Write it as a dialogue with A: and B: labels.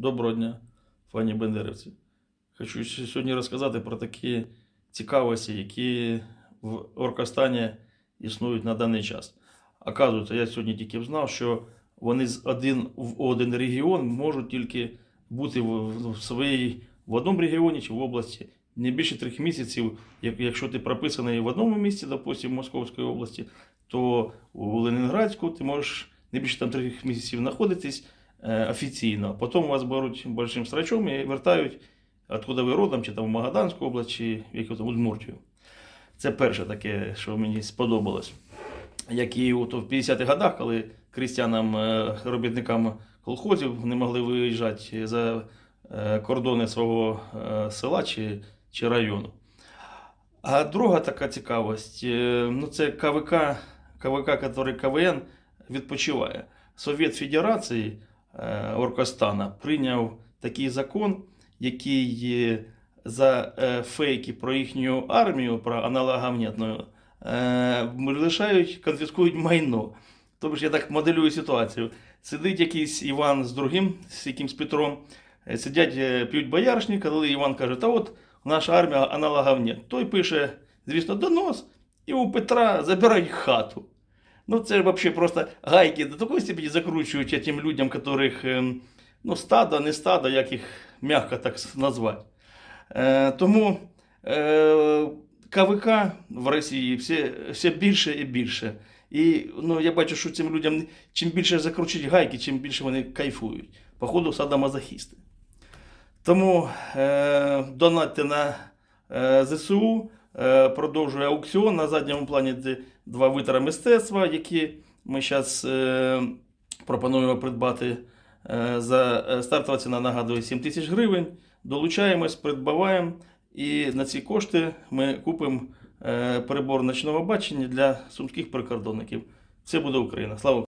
A: Доброго дня, пані Бендерівці. Хочу сьогодні розказати про такі цікавості, які в Оркостані існують на даний час. Оказується, я сьогодні тільки знав, що вони з один в один регіон можуть тільки бути в, своїй в одному регіоні чи в області не більше трьох місяців. Як- Якщо ти прописаний в одному місці, допустимо, в Московської області, то у Ленінградську ти можеш не більше там трьох місяців знаходитись офіційно. Потім вас беруть большим срачом і вертають, откуда ви родом, чи там в Магаданську область, чи в якусь Удмуртію. Це перше таке, що мені сподобалось. Як і от в 50-х годах, коли крістянам, е, робітникам колхозів не могли виїжджати за е, кордони свого е, села чи, чи району. А друга така цікавість, е, ну це КВК, КВК, який КВН відпочиває. Совєт Федерації е, Оркостана прийняв такий закон, який е, за е, фейки про їхню армію, про аналогамнітну, е, лишають, конфіскують майно. Тобто я так моделюю ситуацію. Сидить якийсь Іван з другим, з якимсь Петром, е, сидять, е, п'ють бояришник, коли Іван каже, та от наша армія аналогів нет. Той пише, звісно, донос, і у Петра забирають хату. Ну, це взагалі просто гайки до такої степені закручують тим людям, яких ем, ну, стадо, не стадо, як їх м'яко так назвати. Е, тому е, КВК в Росії все, все більше і більше. І ну, я бачу, що цим людям чим більше закручують гайки, чим більше вони кайфують. Походу, садомазохісти. Тому е, донатьте на е, ЗСУ, продовжує аукціон. На задньому плані два витара мистецтва, які ми зараз е, пропонуємо придбати. Е, за е, стартова ціна нагадує 7 тисяч гривень. Долучаємось, придбаваємо. І на ці кошти ми купимо е, прибор ночного бачення для сумських прикордонників. Це буде Україна. Слава!